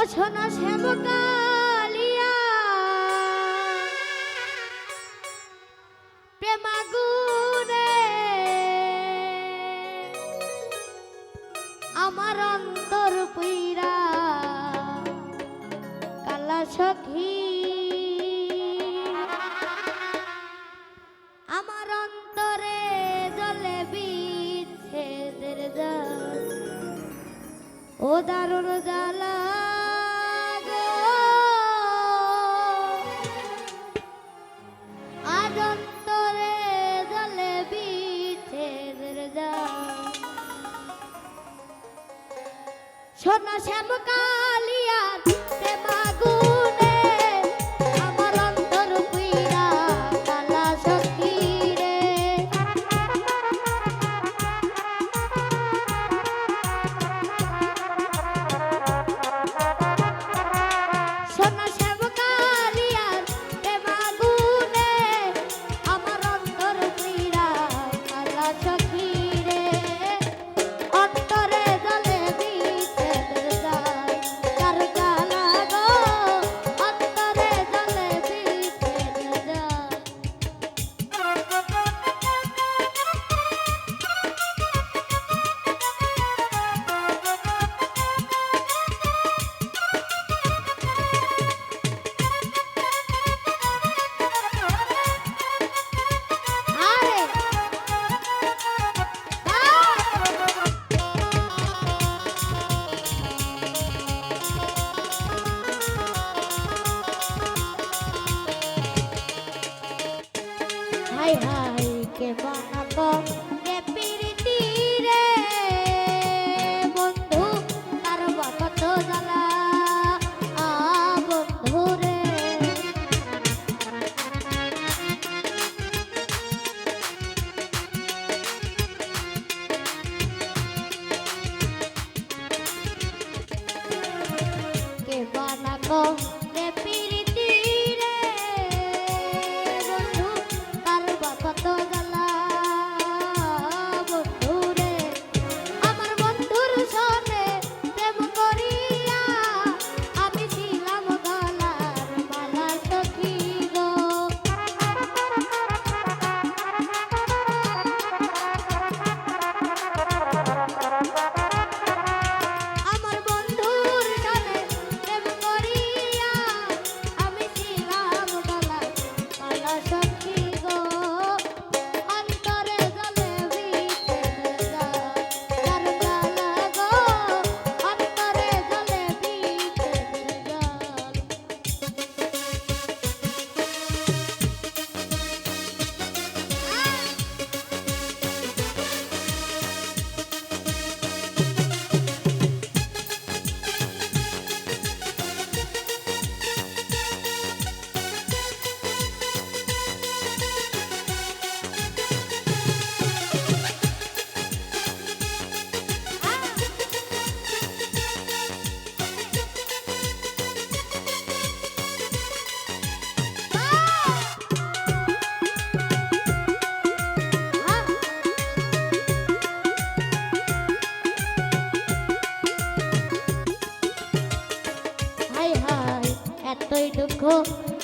ও সোনা শ্যামকালিয়া প্রেমাগুনে আমার অন্তর পুইরা কালা সখী। আমার অন্তরে জলে বিচ্ছেদের জাল। ও দারুণ জ্বালা। Chuột. Oh.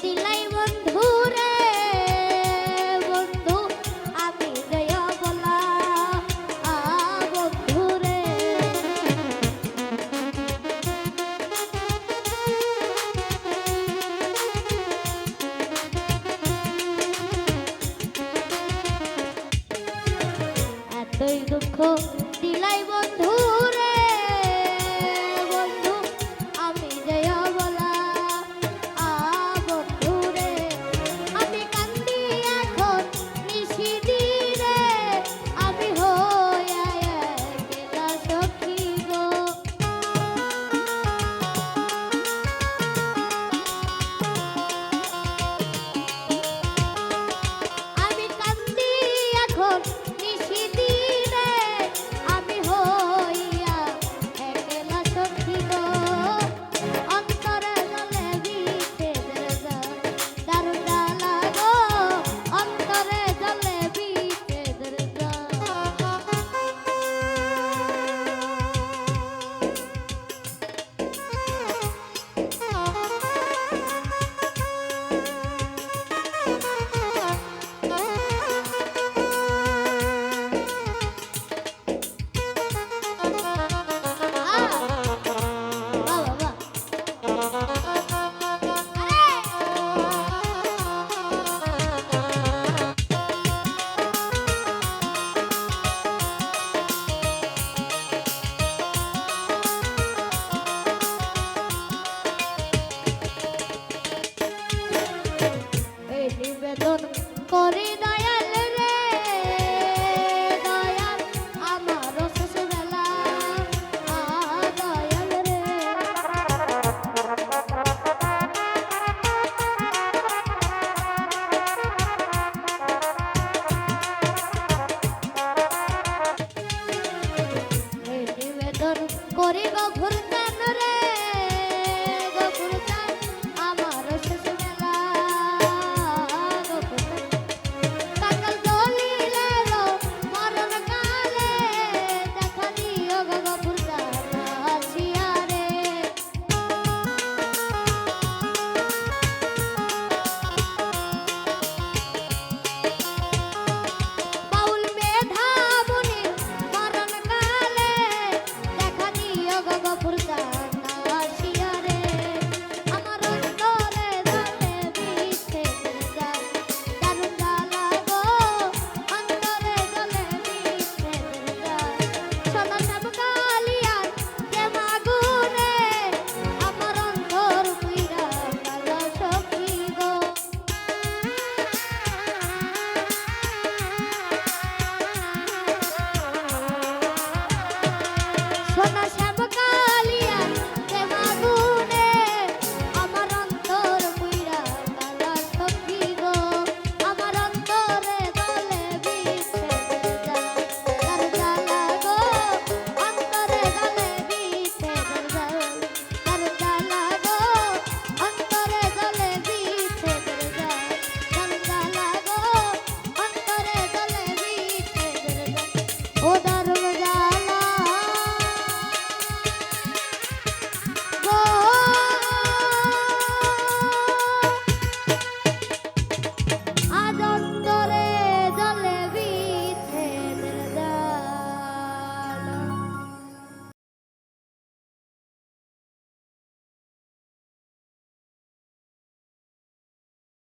দিলাই বন্ধু বন্ধু বলা দুঃখ দিলাই বন্ধু